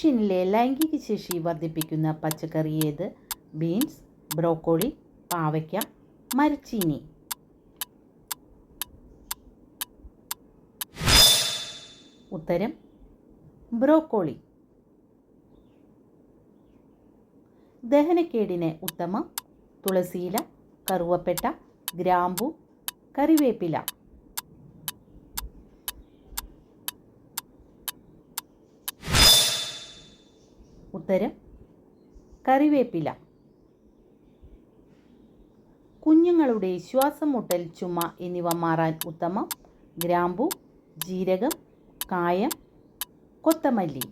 മനുഷ്യനിലെ ലൈംഗിക ശേഷി വർദ്ധിപ്പിക്കുന്ന പച്ചക്കറി ഏത്? ബീൻസ് ബ്രോക്കോളി പാവയ്ക്ക മരച്ചീനി. ഉത്തരം ബ്രോക്കോളി. ദഹനക്കേടിന് ഉത്തമം തുളസിയില കറുവപ്പെട്ട ഗ്രാമ്പു കറിവേപ്പില. ഉത്തരം കറിവേപ്പില. കുഞ്ഞുങ്ങളുടെ ശ്വാസം മുട്ടൽ ചുമ എന്നിവ മാറാൻ ഉത്തമം. ഗ്രാമ്പു ജീരകം കായം കൊത്തമല്ലി.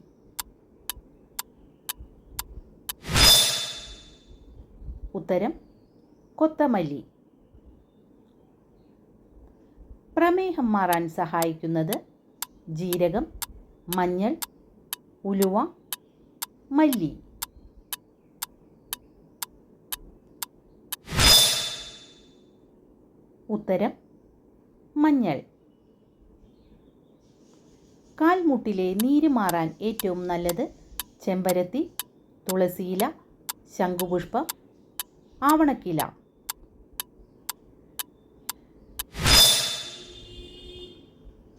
ഉത്തരം കൊത്തമല്ലി. പ്രമേഹം മാറാൻ സഹായിക്കുന്നത് ജീരകം മഞ്ഞൾ ഉലുവ മല്ലി. ഉത്തരം മഞ്ഞൾ. കാൽമുട്ടിലെ നീര് മാറാൻ ഏറ്റവും നല്ലത് ചെമ്പരത്തി തുളസിയില ശംഖുപുഷ്പം ആവണക്കില.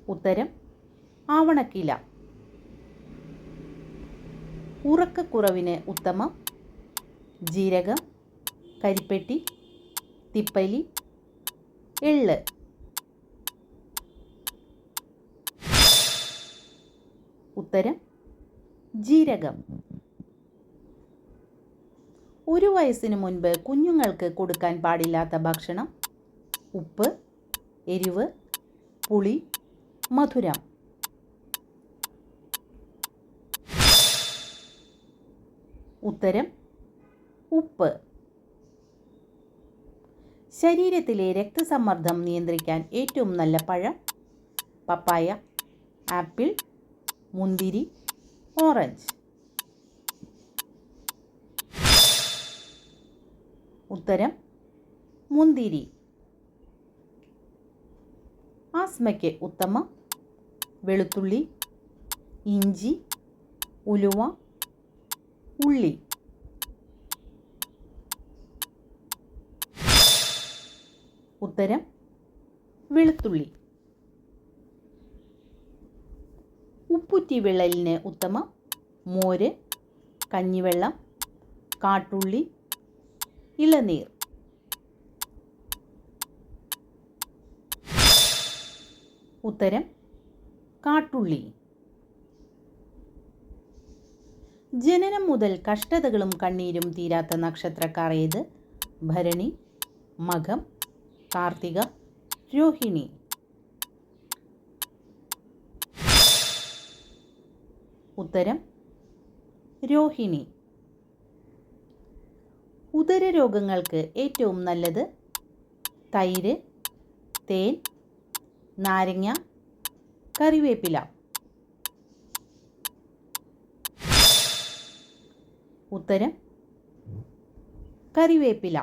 ഉത്തരം ആവണക്കില. ഉറക്കക്കുറവിന് ഉത്തമം. ജീരകം കരിപ്പെട്ടി തിപ്പലി എള്ള്. ഉത്തരം ജീരകം. ഒരു വയസ്സിന് മുൻപ് കുഞ്ഞുങ്ങൾക്ക് കൊടുക്കാൻ പാടില്ലാത്ത ഭക്ഷണം ഉപ്പ് എരിവ് പുളി മധുരം. ഉത്തരം ഉപ്പ്. ശരീരത്തിലെ രക്തസമ്മർദ്ദം നിയന്ത്രിക്കാൻ ഏറ്റവും നല്ല പഴം പപ്പായ ആപ്പിൾ മുന്തിരി ഓറഞ്ച്. ഉത്തരം മുന്തിരി. ആസ്മയ്ക്ക് ഉത്തമം വെളുത്തുള്ളി ഇഞ്ചി ഉലുവ ഉള്ളി. ഉത്തരം വെളുത്തുള്ളി. ഉപ്പുറ്റി വിള്ളലിന് ഉത്തമം മോര് കഞ്ഞിവെള്ളം കാട്ടുള്ളി ഇളനീർ. ഉത്തരം കാട്ടുള്ളി. ജനനം മുതൽ കഷ്ടതകളും കണ്ണീരും തീരാത്ത നക്ഷത്രക്കാർ ഏത്? ഭരണി മകം കാർത്തിക രോഹിണി. ഉത്തരം രോഹിണി. ഉദര രോഗങ്ങൾക്ക് ഏറ്റവും നല്ലത്? തൈര് തേൻ നാരങ്ങ കറിവേപ്പില. ഉത്തരം കറിവേപ്പില.